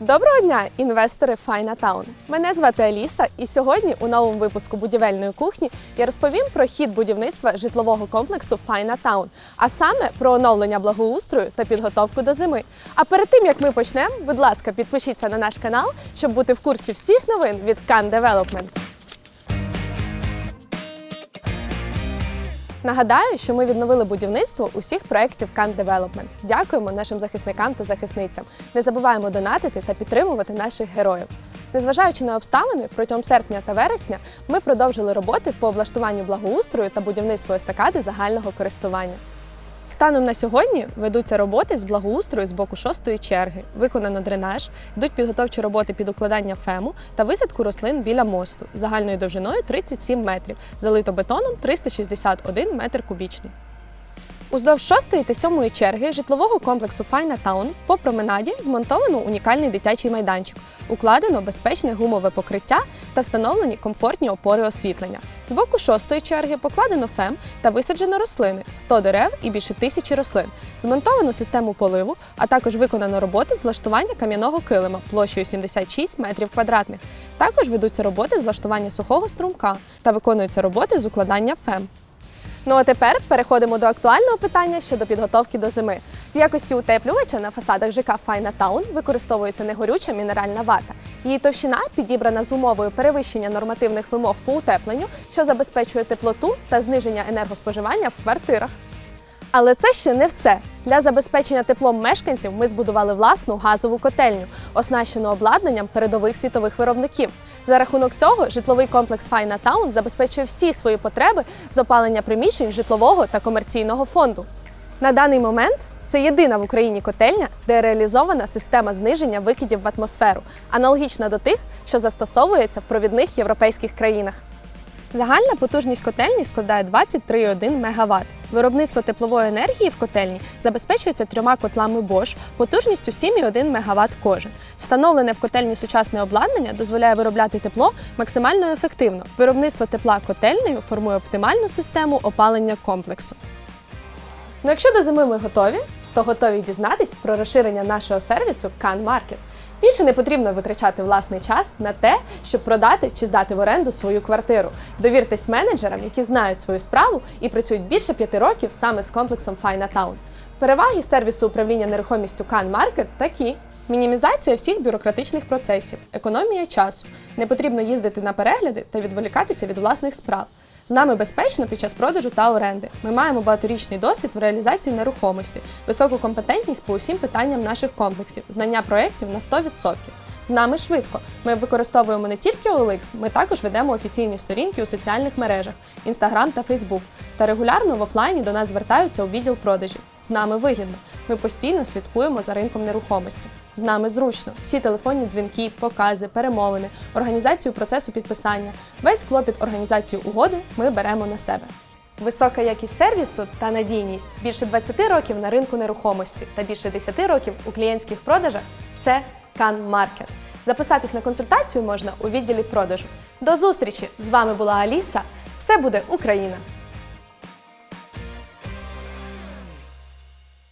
Доброго дня, інвестори Файна Таун. Мене звати Аліса, і сьогодні у новому випуску будівельної кухні я розповім про хід будівництва житлового комплексу Файна Таун, а саме про оновлення благоустрою та підготовку до зими. А перед тим як ми почнемо, будь ласка, підпишіться на наш канал, щоб бути в курсі всіх новин від Can Development. Нагадаю, що ми відновили будівництво усіх проєктів Can Development. Дякуємо нашим захисникам та захисницям. Не забуваємо донатити та підтримувати наших героїв. Незважаючи на обставини, протягом серпня та вересня ми продовжили роботи по облаштуванню благоустрою та будівництву естакади загального користування. Станом на сьогодні ведуться роботи з благоустрою з боку шостої черги. Виконано дренаж, йдуть підготовчі роботи під укладання фему та висадку рослин біля мосту загальною довжиною 37 метрів, залито бетоном 361 метр кубічний. Уздовж шостої та сьомої черги житлового комплексу Файна Таун по променаді змонтовано унікальний дитячий майданчик, укладено безпечне гумове покриття та встановлені комфортні опори освітлення. З боку шостої черги покладено фем та висаджено рослини 100 дерев і більше тисячі рослин. Змонтовано систему поливу, а також виконано роботи з влаштування кам'яного килима площею 76 метрів квадратних. Також ведуться роботи з влаштування сухого струмка та виконуються роботи з укладання фем. Ну а тепер переходимо до актуального питання щодо підготовки до зими. В якості утеплювача на фасадах ЖК Файна Таун використовується негорюча мінеральна вата. Її товщина підібрана з умовою перевищення нормативних вимог по утепленню, що забезпечує теплоту та зниження енергоспоживання в квартирах. Але це ще не все. Для забезпечення теплом мешканців ми збудували власну газову котельню, оснащену обладнанням передових світових виробників. За рахунок цього житловий комплекс Файна Таун забезпечує всі свої потреби з опалення приміщень житлового та комерційного фонду. На даний момент це єдина в Україні котельня, де реалізована система зниження викидів в атмосферу, аналогічна до тих, що застосовується в провідних європейських країнах. Загальна потужність котельні складає 23,1 МВт. Виробництво теплової енергії в котельні забезпечується трьома котлами Bosch потужністю 7,1 МВт кожен. Встановлене в котельні сучасне обладнання дозволяє виробляти тепло максимально ефективно. Виробництво тепла котельнею формує оптимальну систему опалення комплексу. Ну, якщо до зими ми готові, то готові дізнатись про розширення нашого сервісу Can Market. Більше не потрібно витрачати власний час на те, щоб продати чи здати в оренду свою квартиру. Довіртесь менеджерам, які знають свою справу і працюють більше п'яти років саме з комплексом Файна Таун. Переваги сервісу управління нерухомістю Can Market такі. Мінімізація всіх бюрократичних процесів, економія часу. Не потрібно їздити на перегляди та відволікатися від власних справ. З нами безпечно під час продажу та оренди. Ми маємо багаторічний досвід в реалізації нерухомості, високу компетентність по усім питанням наших комплексів, знання проєктів на 100%. З нами швидко. Ми використовуємо не тільки OLX, ми також ведемо офіційні сторінки у соціальних мережах Instagram та Facebook. Та регулярно в офлайні до нас звертаються у відділ продажів. З нами вигідно. Ми постійно слідкуємо за ринком нерухомості. З нами зручно. Всі телефонні дзвінки, покази, перемовини, організацію процесу підписання. Весь клопіт організації угоди ми беремо на себе. Висока якість сервісу та надійність більше 20 років на ринку нерухомості та більше 10 років у клієнтських продажах це Market. Записатись на консультацію можна у відділі продажу. До зустрічі! З вами була Аліса. Все буде Україна!